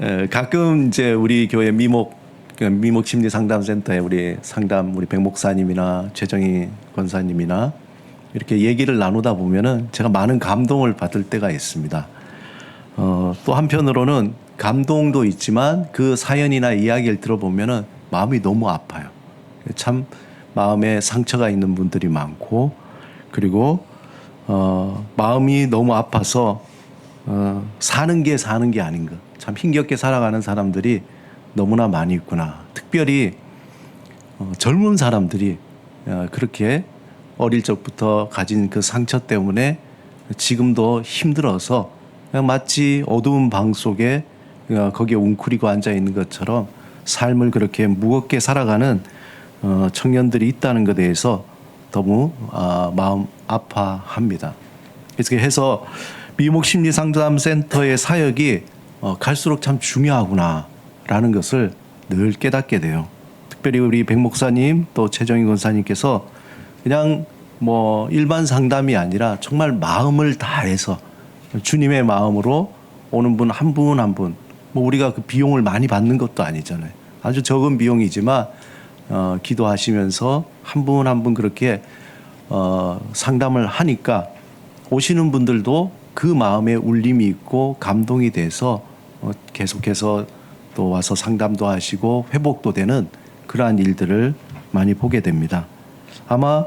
에, 가끔 이제 우리 교회 미목 그 미목 심리 상담센터에 우리 상담 우리 백 목사님이나 최정희 권사님이나 이렇게 얘기를 나누다 보면은 제가 많은 감동을 받을 때가 있습니다. 어, 또 한편으로는 감동도 있지만 그 사연이나 이야기를 들어보면은 마음이 너무 아파요. 참 마음에 상처가 있는 분들이 많고 그리고 어, 마음이 너무 아파서 어, 사는 게 사는 게 아닌 것. 참 힘겹게 살아가는 사람들이 너무나 많이 있구나. 특별히 어, 젊은 사람들이 어, 그렇게 어릴 적부터 가진 그 상처 때문에 지금도 힘들어서 마치 어두운 방 속에 어, 거기에 웅크리고 앉아 있는 것처럼 삶을 그렇게 무겁게 살아가는 어, 청년들이 있다는 것에 대해서 너무 아, 마음 아파합니다. 그래서 미목 심리 상담 센터의 사역이 어, 갈수록 참 중요하구나라는 것을 늘 깨닫게 돼요. 특별히 우리 백 목사님 또 최정희 권사님께서 그냥 뭐 일반 상담이 아니라 정말 마음을 다해서 주님의 마음으로 오는 분 한 분 한 분 뭐 우리가 그 비용을 많이 받는 것도 아니잖아요. 아주 적은 비용이지만 어, 기도하시면서 한 분 한 분 그렇게 어, 상담을 하니까 오시는 분들도 그 마음에 울림이 있고 감동이 돼서 어, 계속해서 또 와서 상담도 하시고 회복도 되는 그러한 일들을 많이 보게 됩니다. 아마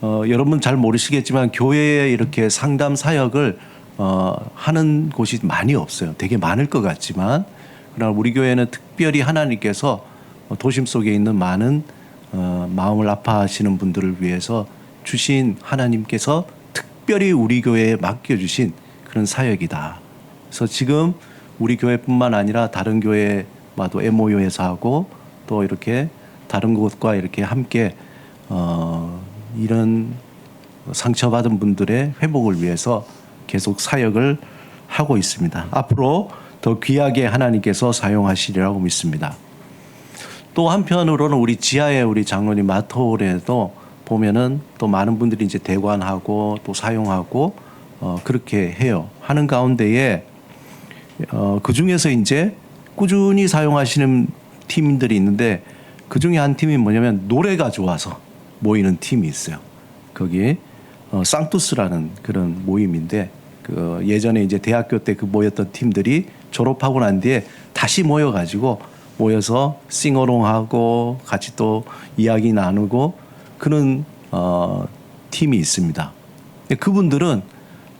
어, 여러분 잘 모르시겠지만 교회에 이렇게 상담 사역을 어, 하는 곳이 많이 없어요. 되게 많을 것 같지만 그러나 우리 교회는 특별히 하나님께서 어, 도심 속에 있는 많은 어, 마음을 아파하시는 분들을 위해서 주신 하나님께서 특별히 우리 교회에 맡겨주신 그런 사역이다. 그래서 지금 우리 교회뿐만 아니라 다른 교회와도 MOU에서 하고 또 이렇게 다른 곳과 이렇게 함께 어, 이런 상처받은 분들의 회복을 위해서 계속 사역을 하고 있습니다. 앞으로 더 귀하게 하나님께서 사용하시리라고 믿습니다. 또 한편으로는 우리 지하에 우리 장로님 마토홀에도 보면은 또 많은 분들이 이제 대관하고 또 사용하고 어 그렇게 해요. 하는 가운데에 어 그 중에서 이제 꾸준히 사용하시는 팀들이 있는데 그 중에 한 팀이 뭐냐면 노래가 좋아서 모이는 팀이 있어요. 거기 어 쌍투스라는 그런 모임인데 그 예전에 이제 대학교 때 그 모였던 팀들이 졸업하고 난 뒤에 다시 모여가지고 모여서 싱어롱하고 같이 또 이야기 나누고 그런 어, 팀이 있습니다. 그분들은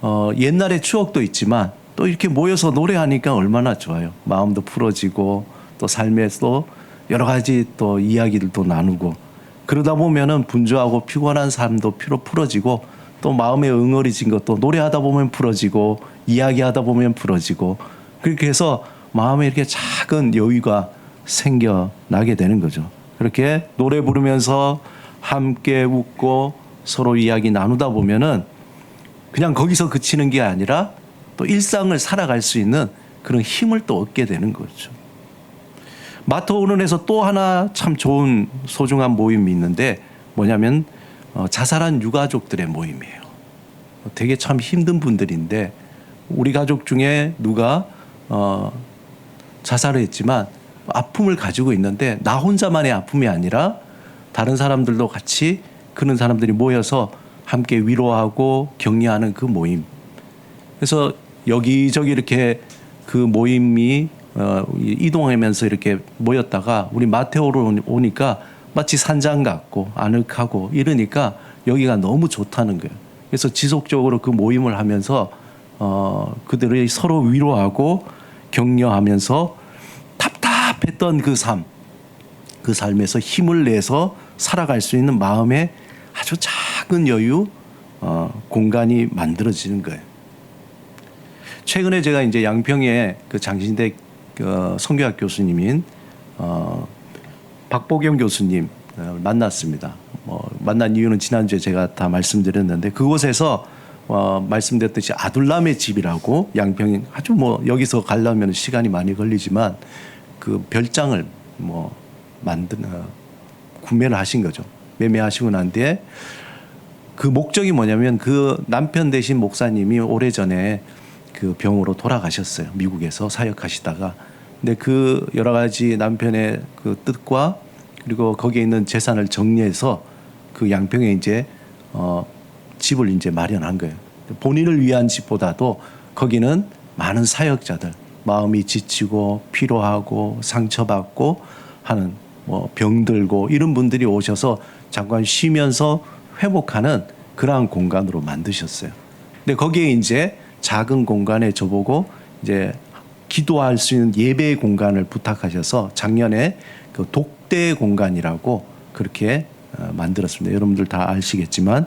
어, 옛날의 추억도 있지만 또 이렇게 모여서 노래하니까 얼마나 좋아요. 마음도 풀어지고 또 삶에서 여러 가지 또 이야기들도 나누고 그러다 보면은 분주하고 피곤한 삶도 피로 풀어지고 또 마음에 응어리진 것도 노래하다 보면 풀어지고 이야기하다 보면 풀어지고 그렇게 해서 마음에 이렇게 작은 여유가 생겨나게 되는 거죠. 그렇게 노래 부르면서 함께 웃고 서로 이야기 나누다 보면은 그냥 거기서 그치는 게 아니라 또 일상을 살아갈 수 있는 그런 힘을 또 얻게 되는 거죠. 마토운원에서 또 하나 참 좋은 소중한 모임이 있는데 뭐냐면 어, 자살한 유가족들의 모임이에요. 되게 참 힘든 분들인데 우리 가족 중에 누가 어, 자살을 했지만 아픔을 가지고 있는데 나 혼자만의 아픔이 아니라 다른 사람들도 같이 그런 사람들이 모여서 함께 위로하고 격려하는 그 모임. 그래서 여기저기 이렇게 그 모임이 어, 이동하면서 이렇게 모였다가 우리 마테오로 오니까 마치 산장 같고 아늑하고 이러니까 여기가 너무 좋다는 거예요. 그래서 지속적으로 그 모임을 하면서 어, 그들이 서로 위로하고 격려하면서 답답했던 그 삶, 그 삶에서 힘을 내서 살아갈 수 있는 마음의 아주 작은 여유, 어, 공간이 만들어지는 거예요. 최근에 제가 이제 양평에 그 장신대 그 성교학 교수님인 어, 박보경 교수님 어, 만났습니다. 뭐 만난 이유는 지난주에 제가 다 말씀드렸는데 그곳에서 어, 말씀드렸듯이 아둘람의 집이라고 양평인 아주 뭐 여기서 가려면 시간이 많이 걸리지만 그 별장을 뭐 만든 어, 구매를 하신 거죠. 매매하시고 난 뒤에 그 목적이 뭐냐면 그 남편 되신 목사님이 오래 전에 그 병으로 돌아가셨어요. 미국에서 사역하시다가 근데 그 여러 가지 남편의 그 뜻과 그리고 거기에 있는 재산을 정리해서 그 양평에 이제 어 집을 이제 마련한 거예요. 본인을 위한 집보다도 거기는 많은 사역자들 마음이 지치고 피로하고 상처받고 하는 뭐 병들고 이런 분들이 오셔서 잠깐 쉬면서 회복하는 그러한 공간으로 만드셨어요. 근데 거기에 이제 작은 공간에 저보고 이제 기도할 수 있는 예배 공간을 부탁하셔서 작년에 그 독대 공간이라고 그렇게 어, 만들었습니다. 여러분들 다 아시겠지만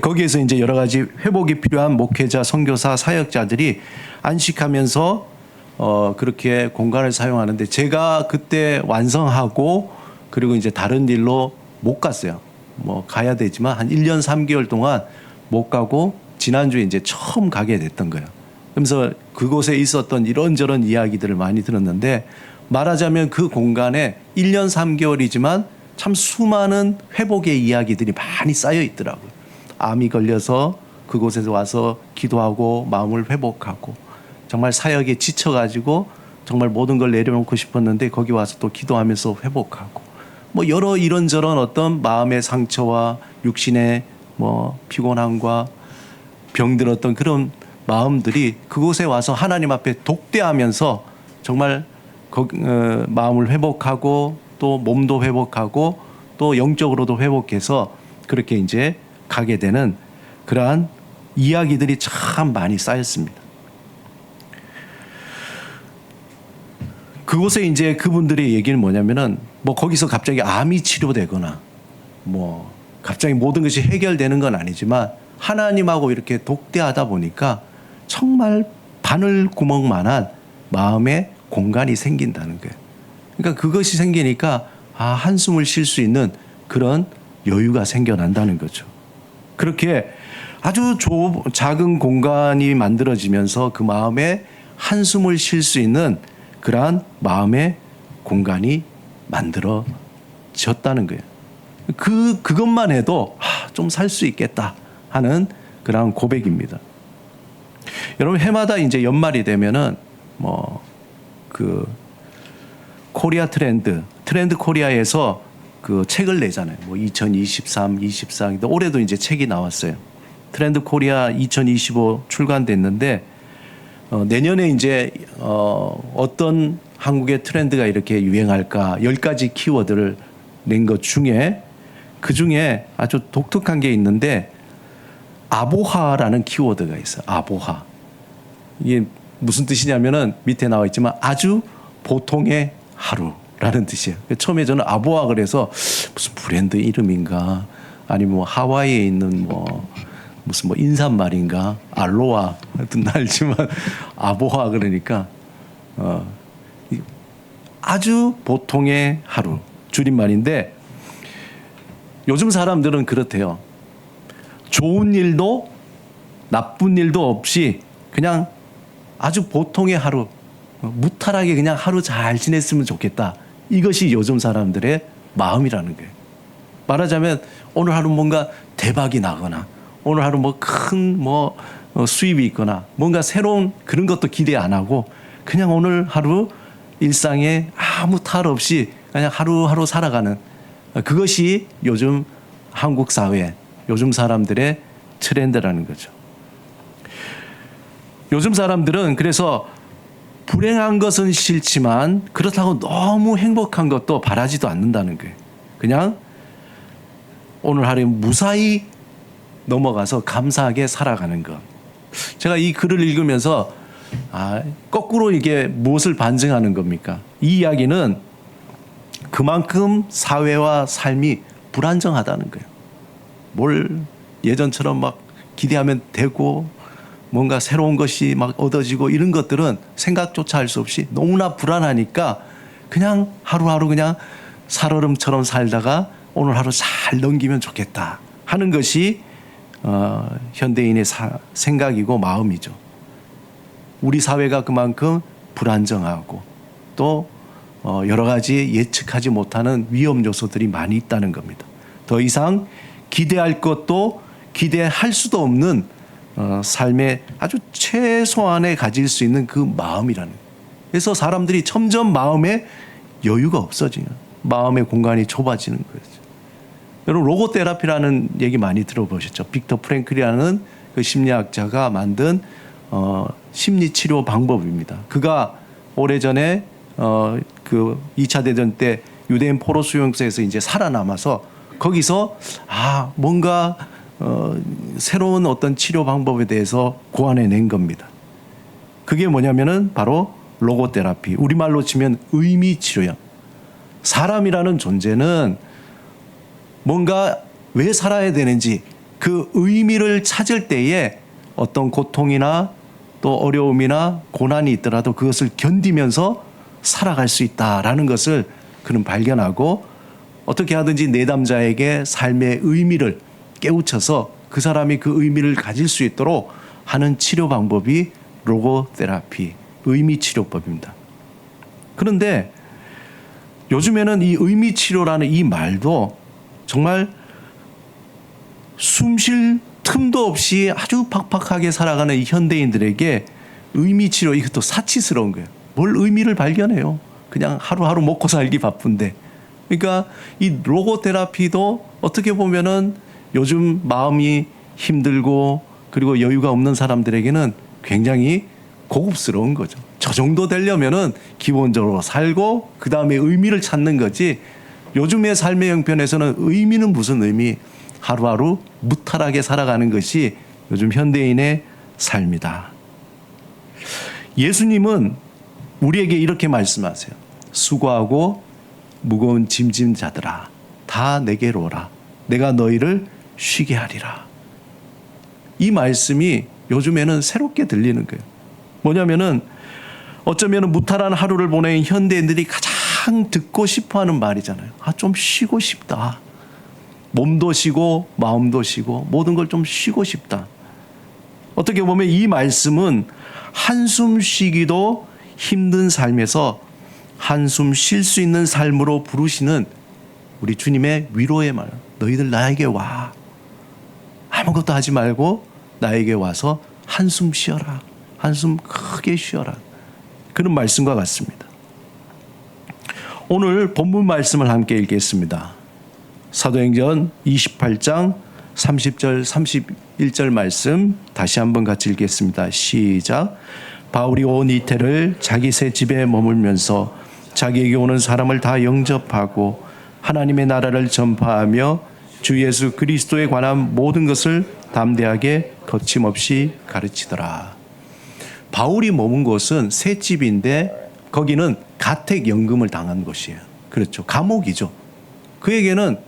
거기에서 이제 여러 가지 회복이 필요한 목회자, 선교사, 사역자들이 안식하면서 어 그렇게 공간을 사용하는데 제가 그때 완성하고 그리고 이제 다른 일로 못 갔어요. 뭐 가야 되지만 한 1년 3개월 동안 못 가고 지난주에 이제 처음 가게 됐던 거예요. 그러면서 그곳에 있었던 이런저런 이야기들을 많이 들었는데 말하자면 그 공간에 1년 3개월이지만 참 수많은 회복의 이야기들이 많이 쌓여 있더라고요. 암이 걸려서 그곳에서 와서 기도하고 마음을 회복하고 정말 사역에 지쳐가지고 정말 모든 걸 내려놓고 싶었는데 거기 와서 또 기도하면서 회복하고 뭐 여러 이런저런 어떤 마음의 상처와 육신의 뭐 피곤함과 병들었던 그런 마음들이 그곳에 와서 하나님 앞에 독대하면서 정말 거, 어, 마음을 회복하고 또 몸도 회복하고 또 영적으로도 회복해서 그렇게 이제 가게 되는 그러한 이야기들이 참 많이 쌓였습니다. 그곳에 이제 그분들의 얘기는 뭐냐면은 뭐 거기서 갑자기 암이 치료되거나 뭐 갑자기 모든 것이 해결되는 건 아니지만 하나님하고 이렇게 독대하다 보니까 정말 바늘 구멍만한 마음의 공간이 생긴다는 거예요. 그러니까 그것이 생기니까 아 한숨을 쉴 수 있는 그런 여유가 생겨난다는 거죠. 그렇게 아주 좁, 작은 공간이 만들어지면서 그 마음에 한숨을 쉴 수 있는 그러한 마음의 공간이 만들어졌다는 거예요. 그 그것만 해도 아, 좀살 수 있겠다 하는 그러한 고백입니다. 여러분 해마다 이제 연말이 되면은 뭐 그 코리아 트렌드 트렌드 코리아에서 그 책을 내잖아요. 뭐 2023, 24. 근데 올해도 이제 책이 나왔어요. 트렌드 코리아 2025 출간됐는데 어, 내년에 이제 어, 어떤 한국의 트렌드가 이렇게 유행할까 열 가지 키워드를 낸 것 중에 그 중에 아주 독특한 게 있는데 아보하라는 키워드가 있어요. 아보하. 이게 무슨 뜻이냐면은 밑에 나와 있지만 아주 보통의 하루라는 뜻이에요. 처음에 저는 아보하 그래서 무슨 브랜드 이름인가 아니면 뭐 하와이에 있는 뭐 무슨 뭐 인사말인가 알로하 하여튼 알지만 아보하 그러니까 어 아주 보통의 하루 줄임말인데 요즘 사람들은 그렇대요. 좋은 일도 나쁜 일도 없이 그냥 아주 보통의 하루 무탈하게 그냥 하루 잘 지냈으면 좋겠다. 이것이 요즘 사람들의 마음이라는 거예요. 말하자면 오늘 하루 뭔가 대박이 나거나 오늘 하루 뭐큰뭐 수입이 있거나 뭔가 새로운 그런 것도 기대 안 하고 그냥 오늘 하루 일상에 아무 탈 없이 그냥 하루하루 살아가는 그것이 요즘 한국 사회, 요즘 사람들의 트렌드라는 거죠. 요즘 사람들은 그래서 불행한 것은 싫지만 그렇다고 너무 행복한 것도 바라지도 않는다는 거예요. 그냥 오늘 하루에 무사히 넘어가서 감사하게 살아가는 것. 제가 이 글을 읽으면서 아, 거꾸로 이게 무엇을 반증하는 겁니까? 이 이야기는 그만큼 사회와 삶이 불안정하다는 거예요. 뭘 예전처럼 막 기대하면 되고 뭔가 새로운 것이 막 얻어지고 이런 것들은 생각조차 할 수 없이 너무나 불안하니까 그냥 하루하루 그냥 살얼음처럼 살다가 오늘 하루 잘 넘기면 좋겠다 하는 것이 어, 현대인의 사, 생각이고 마음이죠. 우리 사회가 그만큼 불안정하고 또 어, 여러 가지 예측하지 못하는 위험 요소들이 많이 있다는 겁니다. 더 이상 기대할 것도 기대할 수도 없는 어, 삶의 아주 최소한에 가질 수 있는 그 마음이라는 그래서 사람들이 점점 마음에 여유가 없어지는 마음의 공간이 좁아지는 거죠. 여러분 로고 테라피라는 얘기 많이 들어보셨죠? 빅터 프랭클이라는 그 심리학자가 만든 어, 심리 치료 방법입니다. 그가 오래전에 어, 그 2차 대전 때 유대인 포로 수용소에서 이제 살아남아서 거기서 아 뭔가 어, 새로운 어떤 치료 방법에 대해서 고안해낸 겁니다. 그게 뭐냐면은 바로 로고 테라피. 우리말로 치면 의미 치료야. 사람이라는 존재는 뭔가 왜 살아야 되는지 그 의미를 찾을 때에 어떤 고통이나 또 어려움이나 고난이 있더라도 그것을 견디면서 살아갈 수 있다라는 것을 그는 발견하고 어떻게 하든지 내담자에게 삶의 의미를 깨우쳐서 그 사람이 그 의미를 가질 수 있도록 하는 치료 방법이 로고 테라피, 의미 치료법입니다. 그런데 요즘에는 이 의미 치료라는 이 말도 정말 숨쉴 틈도 없이 아주 팍팍하게 살아가는 이 현대인들에게 의미 치료 이것도 사치스러운 거예요. 뭘 의미를 발견해요. 그냥 하루하루 먹고 살기 바쁜데. 그러니까 이 로고 테라피도 어떻게 보면은 요즘 마음이 힘들고 그리고 여유가 없는 사람들에게는 굉장히 고급스러운 거죠. 저 정도 되려면은 기본적으로 살고 그 다음에 의미를 찾는 거지. 요즘의 삶의 형편에서는 의미는 무슨 의미? 하루하루 무탈하게 살아가는 것이 요즘 현대인의 삶이다. 예수님은 우리에게 이렇게 말씀하세요. 수고하고 무거운 짐진 자들아, 다 내게로 오라. 내가 너희를 쉬게 하리라. 이 말씀이 요즘에는 새롭게 들리는 거예요. 뭐냐면은 어쩌면 무탈한 하루를 보낸 현대인들이 가장 듣고 싶어 하는 말이잖아요. 아, 좀 쉬고 싶다. 몸도 쉬고 마음도 쉬고 모든 걸 좀 쉬고 싶다. 어떻게 보면 이 말씀은 한숨 쉬기도 힘든 삶에서 한숨 쉴 수 있는 삶으로 부르시는 우리 주님의 위로의 말. 너희들 나에게 와. 아무것도 하지 말고 나에게 와서 한숨 쉬어라. 한숨 크게 쉬어라. 그런 말씀과 같습니다. 오늘 본문 말씀을 함께 읽겠습니다. 사도행전 28장 30절 31절 말씀 다시 한번 같이 읽겠습니다. 시작. 바울이 온 이태를 자기 새 집에 머물면서 자기에게 오는 사람을 다 영접하고 하나님의 나라를 전파하며 주 예수 그리스도에 관한 모든 것을 담대하게 거침없이 가르치더라. 바울이 머문 곳은 새 집인데 거기는 가택 연금을 당한 곳이에요. 그렇죠. 감옥이죠. 그에게는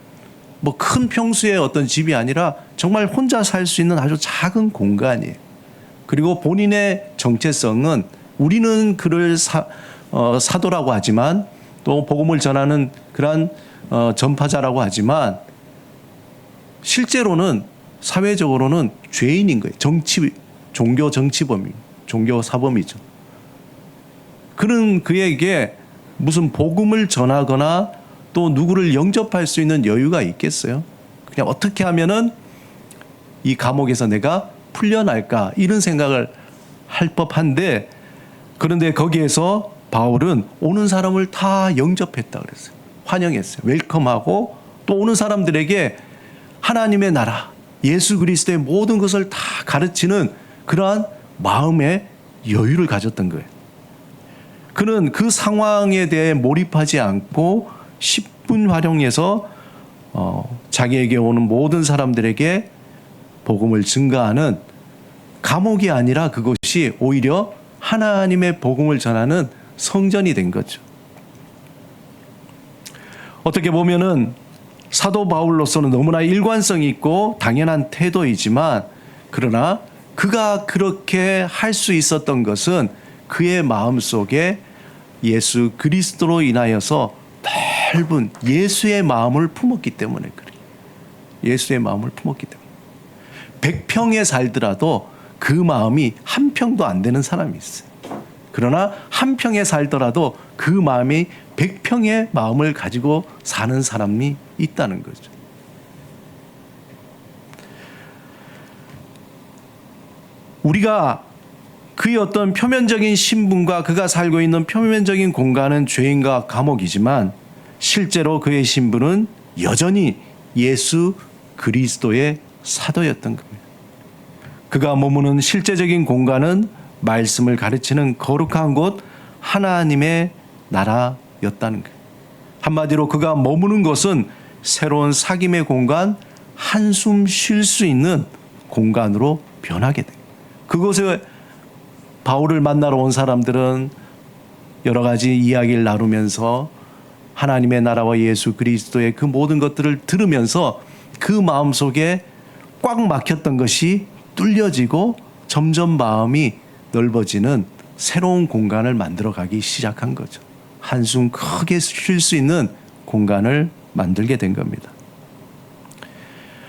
뭐 큰 평수의 어떤 집이 아니라 정말 혼자 살 수 있는 아주 작은 공간이에요. 그리고 본인의 정체성은 우리는 그를 사, 어, 사도라고 하지만 또 복음을 전하는 그러한 어, 전파자라고 하지만 실제로는 사회적으로는 죄인인 거예요. 정치, 종교 정치범이, 종교 사범이죠. 그는 그에게 무슨 복음을 전하거나 또 누구를 영접할 수 있는 여유가 있겠어요? 그냥 어떻게 하면은 이 감옥에서 내가 풀려날까 이런 생각을 할 법한데 그런데 거기에서 바울은 오는 사람을 다 영접했다 그랬어요. 환영했어요. 웰컴하고 또 오는 사람들에게 하나님의 나라, 예수 그리스도의 모든 것을 다 가르치는 그러한 마음의 여유를 가졌던 거예요. 그는 그 상황에 대해 몰입하지 않고 10분 활용해서 어, 자기에게 오는 모든 사람들에게 복음을 증가하는 감옥이 아니라 그것이 오히려 하나님의 복음을 전하는 성전이 된 거죠. 어떻게 보면은 사도 바울로서는 너무나 일관성이 있고 당연한 태도이지만 그러나 그가 그렇게 할 수 있었던 것은 그의 마음 속에 예수 그리스도로 인하여서 넓은 예수의 마음을 품었기 때문에 그래. 예수의 마음을 품었기 때문에. 백평에 살더라도 그 마음이 한 평도 안 되는 사람이 있어요. 그러나 한 평에 살더라도 그 마음이 백평의 마음을 가지고 사는 사람이 있다는 거죠. 우리가 그의 어떤 표면적인 신분과 그가 살고 있는 표면적인 공간은 죄인과 감옥이지만 실제로 그의 신분은 여전히 예수 그리스도의 사도였던 겁니다. 그가 머무는 실제적인 공간은 말씀을 가르치는 거룩한 곳 하나님의 나라였다는 거예요. 한마디로 그가 머무는 것은 새로운 사귐의 공간, 한숨 쉴 수 있는 공간으로 변하게 돼요. 그곳에 바울을 만나러 온 사람들은 여러 가지 이야기를 나누면서 하나님의 나라와 예수 그리스도의 그 모든 것들을 들으면서 그 마음 속에 꽉 막혔던 것이 뚫려지고 점점 마음이 넓어지는 새로운 공간을 만들어 가기 시작한 거죠. 한숨 크게 쉴 수 있는 공간을 만들게 된 겁니다.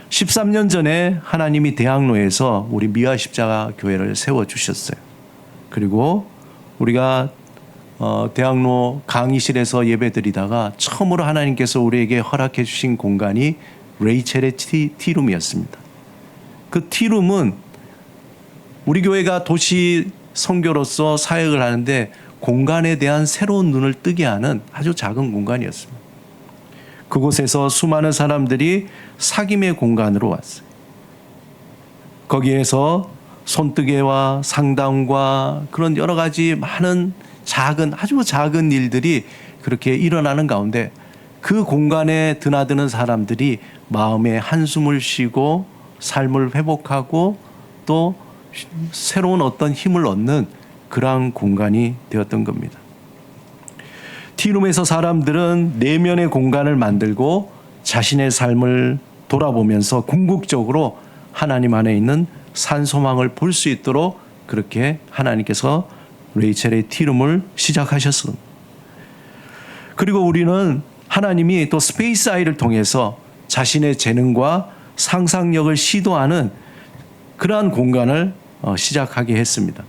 13년 전에 하나님이 대학로에서 우리 미화 십자가 교회를 세워 주셨어요. 그리고 우리가 어, 대학로 강의실에서 예배드리다가 처음으로 하나님께서 우리에게 허락해 주신 공간이 레이첼의 티, 티룸이었습니다. 그 티룸은 우리 교회가 도시 선교로서 사역을 하는데 공간에 대한 새로운 눈을 뜨게 하는 아주 작은 공간이었습니다. 그곳에서 수많은 사람들이 사귐의 공간으로 왔어요. 거기에서 손뜨개와 상담과 그런 여러 가지 많은 작은 아주 작은 일들이 그렇게 일어나는 가운데 그 공간에 드나드는 사람들이 마음에 한숨을 쉬고 삶을 회복하고 또 새로운 어떤 힘을 얻는 그러한 공간이 되었던 겁니다. 티룸에서 사람들은 내면의 공간을 만들고 자신의 삶을 돌아보면서 궁극적으로 하나님 안에 있는 산소망을 볼 수 있도록 그렇게 하나님께서 레이첼의 티룸을 시작하셨습니다. 그리고 우리는 하나님이 또 스페이스 아이를 통해서 자신의 재능과 상상력을 시도하는 그러한 공간을 어, 시작하게 했습니다.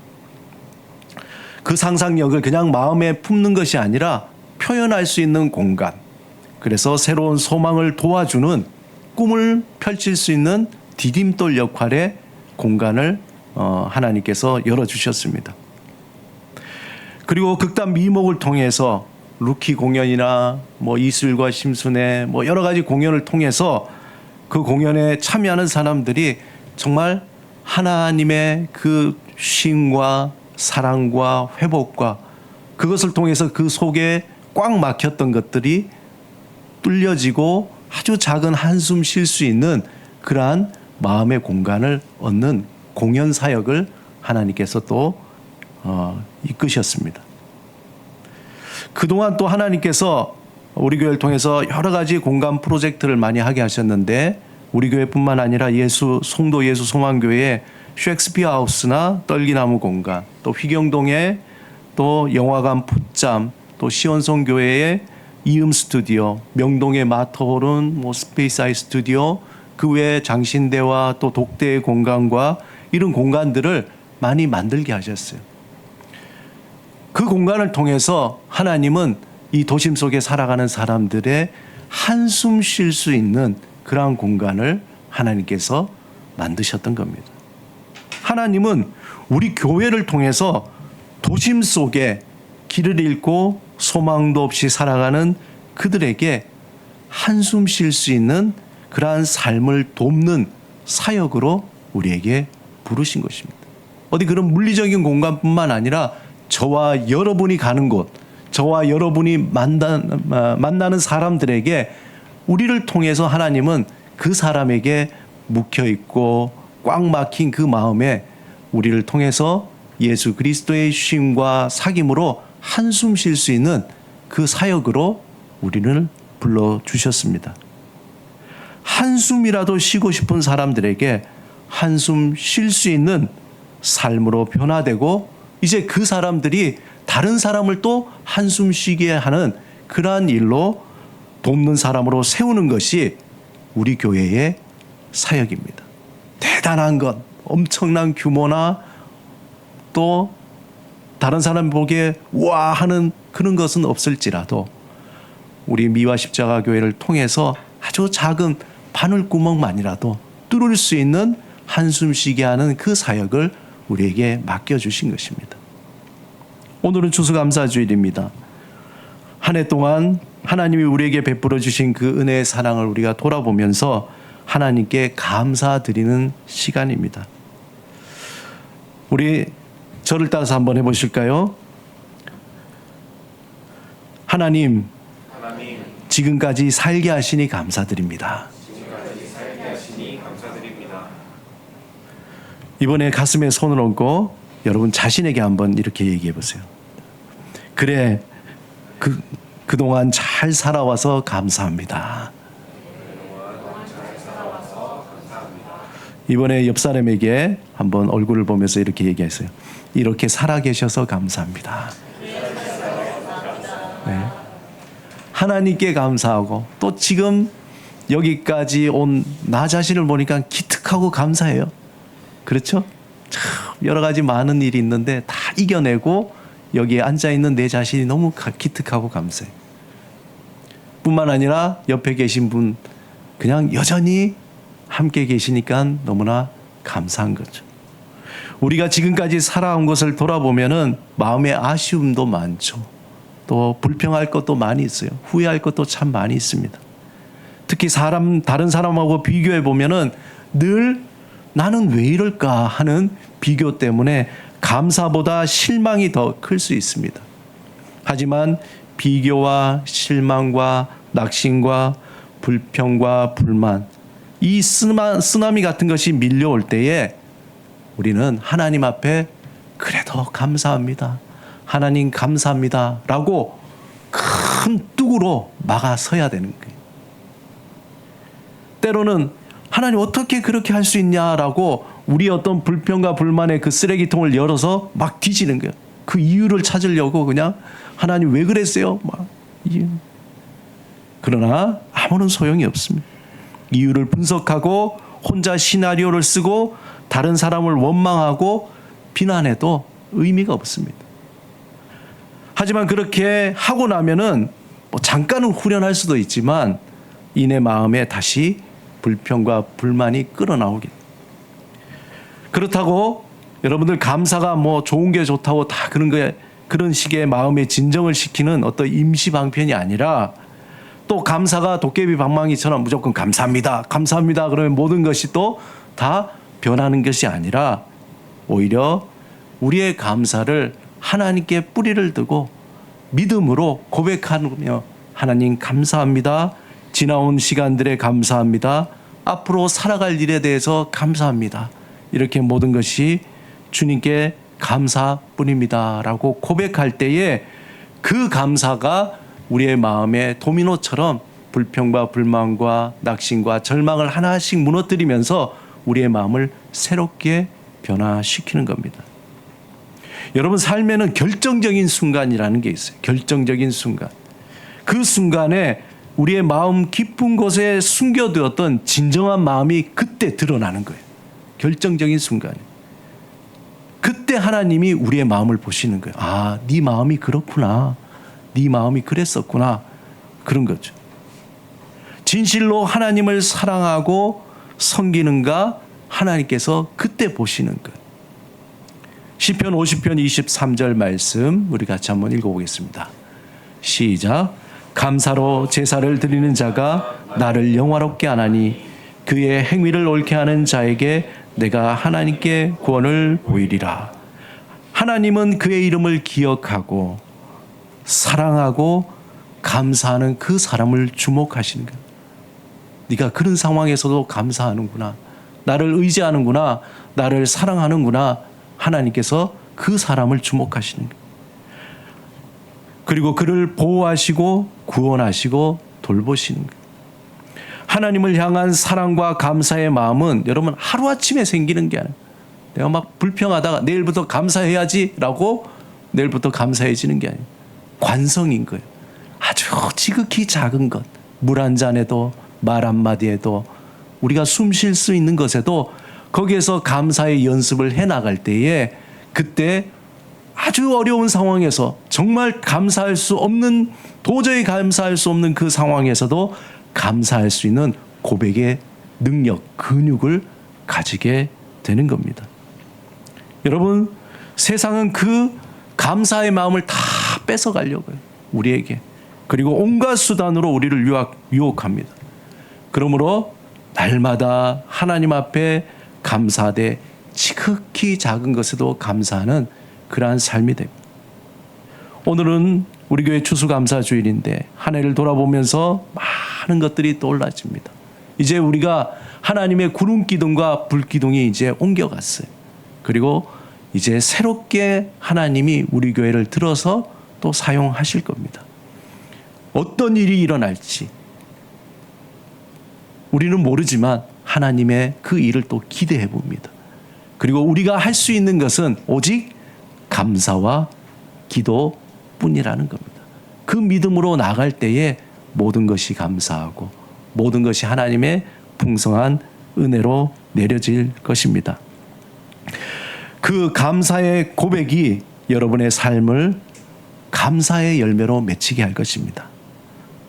그 상상력을 그냥 마음에 품는 것이 아니라 표현할 수 있는 공간. 그래서 새로운 소망을 도와주는 꿈을 펼칠 수 있는 디딤돌 역할의 공간을 어, 하나님께서 열어주셨습니다. 그리고 극단 미목을 통해서 루키 공연이나 뭐 이슬과 심순의 뭐 여러 가지 공연을 통해서 그 공연에 참여하는 사람들이 정말 하나님의 그 쉼과 사랑과 회복과 그것을 통해서 그 속에 꽉 막혔던 것들이 뚫려지고 아주 작은 한숨 쉴 수 있는 그러한 마음의 공간을 얻는 공연 사역을 하나님께서 또 어, 이끄셨습니다. 그동안 또 하나님께서 우리 교회를 통해서 여러 가지 공간 프로젝트를 많이 하게 하셨는데 우리 교회뿐만 아니라 예수 송도 예수 소망교회 셰익스피어 하우스나 떨기나무 공간 또 휘경동에 또 영화관 풋잠 또 시원성 교회의 이음 스튜디오 명동의 마터홀은 뭐 스페이스 아이 스튜디오 그 외에 장신대와 또 독대의 공간과 이런 공간들을 많이 만들게 하셨어요. 그 공간을 통해서 하나님은 이 도심 속에 살아가는 사람들의 한숨 쉴 수 있는 그러한 공간을 하나님께서 만드셨던 겁니다. 하나님은 우리 교회를 통해서 도심 속에 길을 잃고 소망도 없이 살아가는 그들에게 한숨 쉴 수 있는 그러한 삶을 돕는 사역으로 우리에게 부르신 것입니다. 어디 그런 물리적인 공간뿐만 아니라 저와 여러분이 가는 곳, 저와 여러분이 만나, 만나는 사람들에게 우리를 통해서 하나님은 그 사람에게 묵혀 있고 꽉 막힌 그 마음에 우리를 통해서 예수 그리스도의 쉼과 사귐으로 한숨 쉴 수 있는 그 사역으로 우리를 불러 주셨습니다. 한숨이라도 쉬고 싶은 사람들에게 한숨 쉴 수 있는 삶으로 변화되고 이제 그 사람들이 다른 사람을 또 한숨 쉬게 하는 그러한 일로 돕는 사람으로 세우는 것이 우리 교회의 사역입니다. 대단한 것, 엄청난 규모나 또 다른 사람 보기에 와 하는 그런 것은 없을지라도 우리 미화 십자가 교회를 통해서 아주 작은 바늘 구멍만이라도 뚫을 수 있는 한숨 쉬게 하는 그 사역을 우리에게 맡겨주신 것입니다. 오늘은 추수감사주일입니다. 한 해 동안 하나님이 우리에게 베풀어 주신 그 은혜의 사랑을 우리가 돌아보면서 하나님께 감사드리는 시간입니다. 우리 저를 따라서 한번 해보실까요? 하나님, 하나님 지금까지 살게 하시니 감사드립니다. 지금까지 살게 하시니 감사드립니다. 이번에 가슴에 손을 얹고 여러분 자신에게 한번 이렇게 얘기해 보세요. 그래, 그, 그동안 잘 살아와서 감사합니다. 이번에 옆 사람에게 한번 얼굴을 보면서 이렇게 얘기했어요. 이렇게 살아 계셔서 감사합니다. 네. 하나님께 감사하고 또 지금 여기까지 온 나 자신을 보니까 기특하고 감사해요. 그렇죠? 참 여러 가지 많은 일이 있는데 다 이겨내고 여기에 앉아 있는 내 자신이 너무 가- 기특하고 감사해. 뿐만 아니라 옆에 계신 분 그냥 여전히 함께 계시니까 너무나 감사한 거죠. 우리가 지금까지 살아온 것을 돌아보면은 마음에 아쉬움도 많죠. 또 불평할 것도 많이 있어요. 후회할 것도 참 많이 있습니다. 특히 사람 다른 사람하고 비교해 보면은 늘 나는 왜 이럴까 하는 비교 때문에 감사보다 실망이 더 클 수 있습니다. 하지만 비교와 실망과 낙심과 불평과 불만 이 쓰나, 쓰나미 같은 것이 밀려올 때에 우리는 하나님 앞에 그래도 감사합니다. 하나님 감사합니다. 라고 큰 뚝으로 막아 서야 되는 거예요. 때로는 하나님 어떻게 그렇게 할 수 있냐라고 우리 어떤 불평과 불만의 그 쓰레기통을 열어서 막 뒤지는 거예요. 그 이유를 찾으려고 그냥 하나님 왜 그랬어요? 막. 그러나 아무런 소용이 없습니다. 이유를 분석하고 혼자 시나리오를 쓰고 다른 사람을 원망하고 비난해도 의미가 없습니다. 하지만 그렇게 하고 나면은 뭐 잠깐은 후련할 수도 있지만 이내 마음에 다시 불평과 불만이 끌어나오게. 그렇다고 여러분들 감사가 뭐 좋은 게 좋다고 다 그런 거에 그런 식의 마음의 진정을 시키는 어떤 임시 방편이 아니라 또 감사가 도깨비 방망이처럼 무조건 감사합니다. 감사합니다. 그러면 모든 것이 또 다 변하는 것이 아니라 오히려 우리의 감사를 하나님께 뿌리를 두고 믿음으로 고백하며 하나님 감사합니다. 지나온 시간들에 감사합니다. 앞으로 살아갈 일에 대해서 감사합니다. 이렇게 모든 것이 주님께 감사뿐입니다 라고 고백할 때에 그 감사가 우리의 마음에 도미노처럼 불평과 불만과 낙심과 절망을 하나씩 무너뜨리면서 우리의 마음을 새롭게 변화시키는 겁니다. 여러분 삶에는 결정적인 순간이라는 게 있어요. 결정적인 순간. 그 순간에 우리의 마음 깊은 곳에 숨겨두었던 진정한 마음이 그때 드러나는 거예요. 결정적인 순간에. 그때 하나님이 우리의 마음을 보시는 거예요. 아, 네 마음이 그렇구나. 네 마음이 그랬었구나. 그런 거죠. 진실로 하나님을 사랑하고 섬기는가 하나님께서 그때 보시는 것. 시편 50편 23절 말씀 우리 같이 한번 읽어 보겠습니다. 시작. 감사로 제사를 드리는 자가 나를 영화롭게 하나니 그의 행위를 옳게 하는 자에게 내가 하나님께 구원을 보이리라. 하나님은 그의 이름을 기억하고 사랑하고 감사하는 그 사람을 주목하시는 것. 네가 그런 상황에서도 감사하는구나. 나를 의지하는구나. 나를 사랑하는구나. 하나님께서 그 사람을 주목하시는 거예요. 그리고 그를 보호하시고 구원하시고 돌보시는 거예요. 하나님을 향한 사랑과 감사의 마음은 여러분 하루아침에 생기는 게 아니에요. 내가 막 불평하다가 내일부터 감사해야지라고 내일부터 감사해지는 게 아니에요. 관성인 거예요. 아주 지극히 작은 것. 물 한 잔에도 말 한마디에도 우리가 숨 쉴 수 있는 것에도 거기에서 감사의 연습을 해 나갈 때에 그때 아주 어려운 상황에서 정말 감사할 수 없는 도저히 감사할 수 없는 그 상황에서도 감사할 수 있는 고백의 능력, 근육을 가지게 되는 겁니다. 여러분 세상은 그 감사의 마음을 다 뺏어 가려고요. 우리에게. 그리고 온갖 수단으로 우리를 유혹, 유혹합니다. 그러므로 날마다 하나님 앞에 감사되 지극히 작은 것에도 감사하는 그러한 삶이 됩니다. 오늘은 우리 교회 추수감사 주일인데 한 해를 돌아보면서 많은 것들이 떠올라집니다. 이제 우리가 하나님의 구름 기둥과 불 기둥이 이제 옮겨갔어요. 그리고 이제 새롭게 하나님이 우리 교회를 들어서 또 사용하실 겁니다. 어떤 일이 일어날지 우리는 모르지만 하나님의 그 일을 또 기대해 봅니다. 그리고 우리가 할 수 있는 것은 오직 감사와 기도뿐이라는 겁니다. 그 믿음으로 나갈 때에 모든 것이 감사하고 모든 것이 하나님의 풍성한 은혜로 내려질 것입니다. 그 감사의 고백이 여러분의 삶을 감사의 열매로 맺히게 할 것입니다.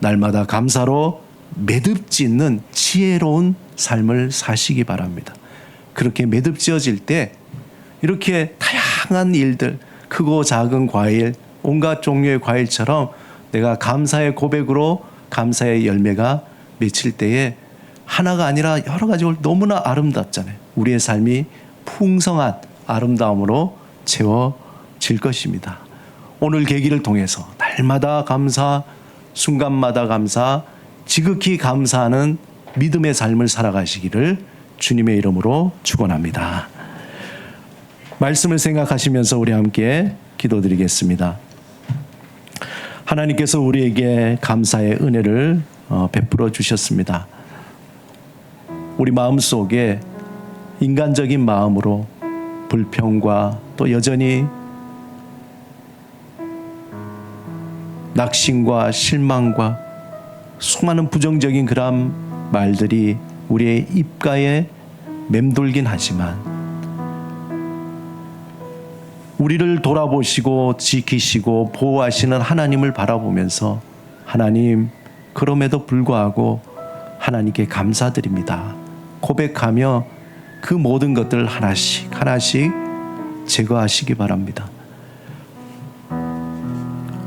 날마다 감사로 매듭짓는 지혜로운 삶을 사시기 바랍니다. 그렇게 매듭지어질 때 이렇게 다양한 일들, 크고 작은 과일, 온갖 종류의 과일처럼 내가 감사의 고백으로 감사의 열매가 맺힐 때에 하나가 아니라 여러 가지로 너무나 아름답잖아요. 우리의 삶이 풍성한 아름다움으로 채워질 것입니다. 오늘 계기를 통해서 날마다 감사, 순간마다 감사, 지극히 감사하는 믿음의 삶을 살아가시기를 주님의 이름으로 축원합니다. 말씀을 생각하시면서 우리 함께 기도드리겠습니다. 하나님께서 우리에게 감사의 은혜를 어, 베풀어 주셨습니다. 우리 마음 속에 인간적인 마음으로 불평과 또 여전히 낙심과 실망과 수많은 부정적인 그런 말들이 우리의 입가에 맴돌긴 하지만 우리를 돌아보시고 지키시고 보호하시는 하나님을 바라보면서 하나님 그럼에도 불구하고 하나님께 감사드립니다. 고백하며 그 모든 것들 하나씩 하나씩 제거하시기 바랍니다.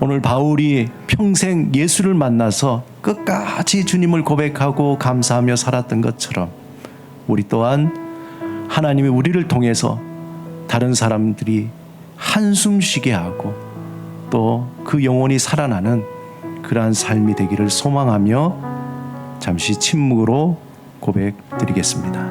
오늘 바울이 평생 예수를 만나서 끝까지 주님을 고백하고 감사하며 살았던 것처럼 우리 또한 하나님이 우리를 통해서 다른 사람들이 한숨 쉬게 하고 또 그 영혼이 살아나는 그러한 삶이 되기를 소망하며 잠시 침묵으로 고백드리겠습니다.